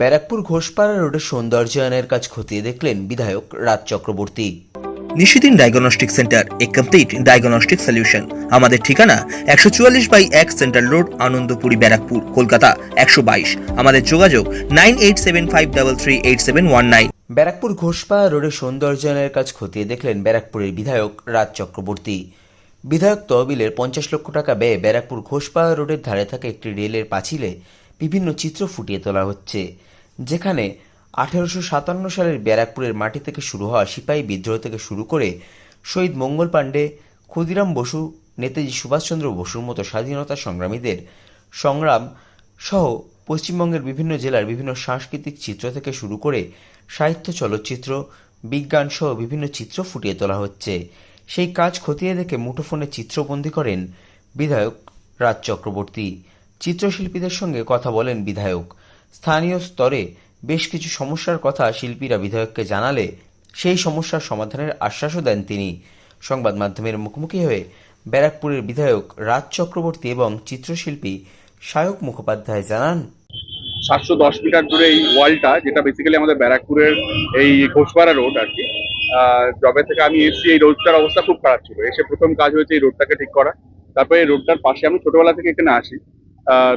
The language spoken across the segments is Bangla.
ব্যারাকপুর ঘোষপাড়া রোডের সৌন্দর্যায়নের কাজ খতিয়ে দেখলেন বিধায়ক রাজ চক্রবর্তী। নিশিদিন ডায়াগনস্টিক সেন্টার এ কমপ্লিট ডায়াগনস্টিক সলিউশন আমাদের ঠিকানা একশো চুয়াল্লিশ বাই এক সেন্ট্রাল রোড আনন্দপুরি ব্যারাকপুর কলকাতা একশো বাইশ। আমাদের যোগাযোগ nine eight seven five double three eight seven one nine. Barrackpore Ghoshpara রোডের সৌন্দর্যায়নের কাজ খতিয়ে দেখলেন ব্যারাকপুরের বিধায়ক রাজ চক্রবর্তী। বিধায়ক তহবিলের পঞ্চাশ লক্ষ টাকা ব্যয়ে ব্যারাকপুর ঘোষপাড়া রোডের ধারে থাকা একটি রেলের পাঁচিলে বিভিন্ন চিত্র ফুটিয়ে তোলা হচ্ছে, যেখানে আঠেরোশো সাতান্ন সালের ব্যারাকপুরের মাটি থেকে শুরু হওয়া সিপাহী বিদ্রোহ থেকে শুরু করে শহীদ মঙ্গল পাণ্ডে, ক্ষুদিরাম বসু, নেতাজি সুভাষচন্দ্র বসুর মতো স্বাধীনতা সংগ্রামীদের সংগ্রাম সহ পশ্চিমবঙ্গের বিভিন্ন জেলার বিভিন্ন সাংস্কৃতিক চিত্র থেকে শুরু করে সাহিত্য চলচ্চিত্র, বিজ্ঞান সহ বিভিন্ন চিত্র ফুটিয়ে তোলা হচ্ছে। সেই কাজ খতিয়ে দেখে মুঠোফোনে চিত্রবন্দী করেন বিধায়ক রাজ চক্রবর্তী। চিত্রশিল্পীদের সঙ্গে কথা বলেন বিধায়ক। স্থানীয় স্তরে বেশ কিছু সমস্যার কথা শিল্পীরা বিধায়ককে জানালে সেই সমস্যার সমাধানের আশ্বাসও দেন তিনি। সংবাদ মাধ্যমের মুখোমুখি হয়ে ব্যারাকপুরের বিধায়ক রাজ চক্রবর্তী এবং চিত্রশিল্পী সায়ক মুখোপাধ্যায় জানান, সাতশো দশ মিটার দূরে এই ওয়ালটা, যেটা বেসিক্যালি আমাদের ব্যারাকপুরের এই ঘোষপাড়া রোড আর কি যবে থেকে আমি এসেছি, এই রোডটার অবস্থা খুব খারাপ ছিল। এসে প্রথম কাজ হয়েছে এই রোডটাকে ঠিক করা। তারপরে এই রোডটার পাশে আমি ছোটবেলা থেকে এখানে আসি।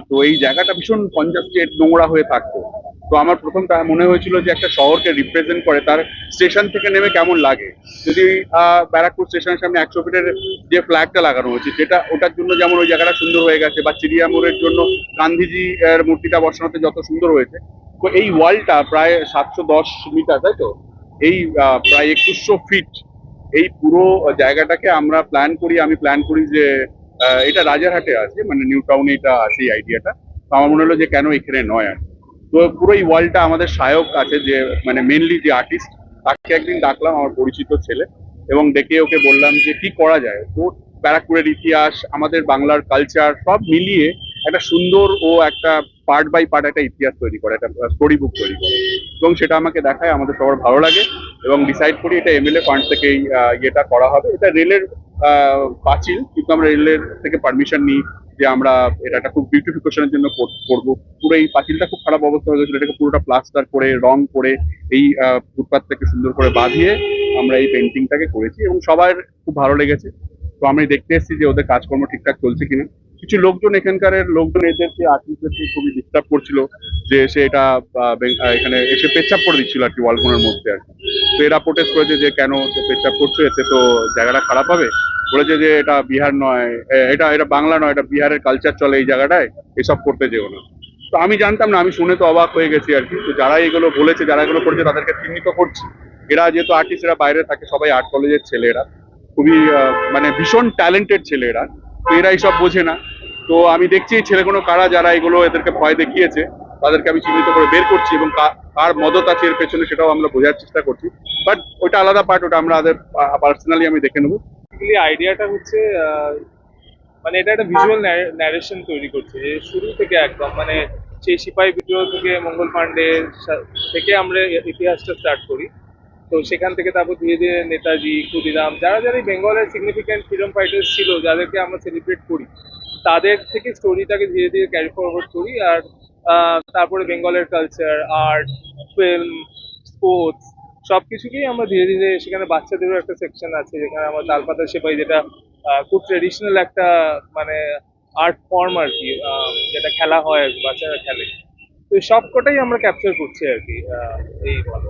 তো এই জায়গাটা ভীষণ কনজাস্টেড নোংরা হয়ে থাকতো। তো আমার প্রথম তা- মনে হয়েছিল যে একটা শহরকে রিপ্রেজেন্ট করে, তার স্টেশন থেকে নেমে কেমন লাগে? যদি ব্যারাকপুর স্টেশনের সামনে একশো ফিটের যে ফ্ল্যাগটা লাগানো হয়েছে, যেটা, ওটার জন্য যেমন ওই জায়গাটা সুন্দর হয়ে গেছে, বা চিড়িয়া মোড়ের জন্য গান্ধীজি এর মূর্তিটা বসানোতে যত সুন্দর হয়েছে, তো এই ওয়ালটা প্রায় সাতশো দশ মিটার, তাই তো? এই প্রায় একুশশো ফিট এই পুরো জায়গাটাকে আমরা প্ল্যান করি, আমি প্ল্যান করি যে এটা রাজারহাটে আছে মানে নিউ টাউনে এটা আছে এই আইডিয়াটা তো আমার মনে হলো যে কেন এখানে নয় আর। তো পুরো এই ওয়ালটা আমাদের সহায়ক আছে যে মানে মেনলি যে আর্টিস্ট তাকে একদিন ডাকলাম আমার পরিচিত ছেলে এবং ডেকে ওকে বললাম যে, কি করা যায়? তো ব্যারাকপুরের ইতিহাস, আমাদের বাংলার কালচার সব মিলিয়ে একটা সুন্দর ও একটা পার্ট বাই পার্ট একটা ইতিহাস তৈরি করে, একটা স্টোরি বুক তৈরি করে। এবং সেটা আমাকে দেখায়, আমাদের সবার ভালো লাগে এবং ডিসাইড করি এটা এমএলএ ফান্ড থেকে এই ইয়েটা করা হবে। এটা রেলের পাঁচিল, কিন্তু আমরা রেলের থেকে পারমিশন নিই যে আমরা এটা একটা খুব বিউটিফিকেশনের জন্য কর- করব। পুরো এই পাঁচিলটা খুব খারাপ অবস্থা হয়ে গেছিল, এটাকে পুরোটা প্লাস্টার করে, রং করে, এই ফুটপাথটাকে সুন্দর করে বাঁধিয়ে আমরা এই পেন্টিংটাকে করেছি এবং সবার খুব ভালো লেগেছে। তো আমি দেখতে এসেছি যে ওদের কাজকর্ম ঠিকঠাক চলছে কিনা। কিছু লোকজন এখানকার লোকজন এদেরকে আর্টিস্টদেরকে খুবই ডিস্টার্ব করছিল। যে সে এটা এখানে এসে পেচ্ছাপ করে দিচ্ছিল আর কি ওয়ালকোনের মধ্যে আর কি। তো এরা প্রোটেস্ট করেছে যে কেন পেচ্ছাপ করছ, এতে তো জায়গাটা খারাপ হবে। বলেছে যে এটা বিহার নয় এটা এটা বাংলা নয়, এটা বিহারের কালচার চলে এই জায়গাটায়, এসব করতে যেও না। তো আমি জানতাম না, আমি শুনে তো অবাক হয়ে গেছি আর কি। তো যারা এগুলো বলেছে, যারা এগুলো করেছে, তাদেরকে চিহ্নিত করছি। এরা যেহেতু আর্টিস্ট এরা বাইরে থাকে, সবাই আর্ট কলেজের ছেলেরা। খুবই মানে ভীষণ ট্যালেন্টেড ছেলেরা। তো এরা এইসব বোঝে না। তো আমি দেখছি ছেলে কোনো কারা, যারা এগুলো এদেরকে ভয় দেখিয়েছে। তাদেরকে আমি চিহ্নিত করে বের করছি এবং কার মদত আছে এর পেছনে সেটাও আমরা বোঝার চেষ্টা করছি। বাট ওটা আলাদা পার্ট ওটা আমরা পার্সোনালি আমি দেখে নেব। আইডিয়াটা হচ্ছে আহ, মানে এটা একটা ভিজুয়াল ন্যারেশন তৈরি করছে যে শুরু থেকে একদম মানে সেই সিপাহী বিদ্রোহ থেকে মঙ্গল পাণ্ডের সা- থেকে আমরা ইতিহাসটা স্টার্ট করি। তো সেখান থেকে তারপর ধীরে ধীরে নেতাজি ক্ষুদিরাম যারা যারা এই বেঙ্গলের সিগনিফিক্যান্ট ফ্রিডম ফাইটার্স ছিল যাদেরকে আমরা সেলিব্রেট করি তাদের থেকে স্টোরিটাকে ধীরে ধীরে ক্যারি ফরওয়ার্ড করি। আর তারপরে বেঙ্গলের কালচার আর্ট ফিল্ম স্পোর্টস সব কিছুকেই আমরা ধীরে ধীরে সেখানে বাচ্চাদেরও একটা সেকশন আছে যেখানে আমার তালপাতা সেপাই যেটা খুব ট্রেডিশনাল একটা মানে আর্ট ফর্ম আর কি যেটা খেলা হয় বাচ্চারা খেলে। তো সব সবকটাই আমরা ক্যাপচার করছি আর কি এই বলো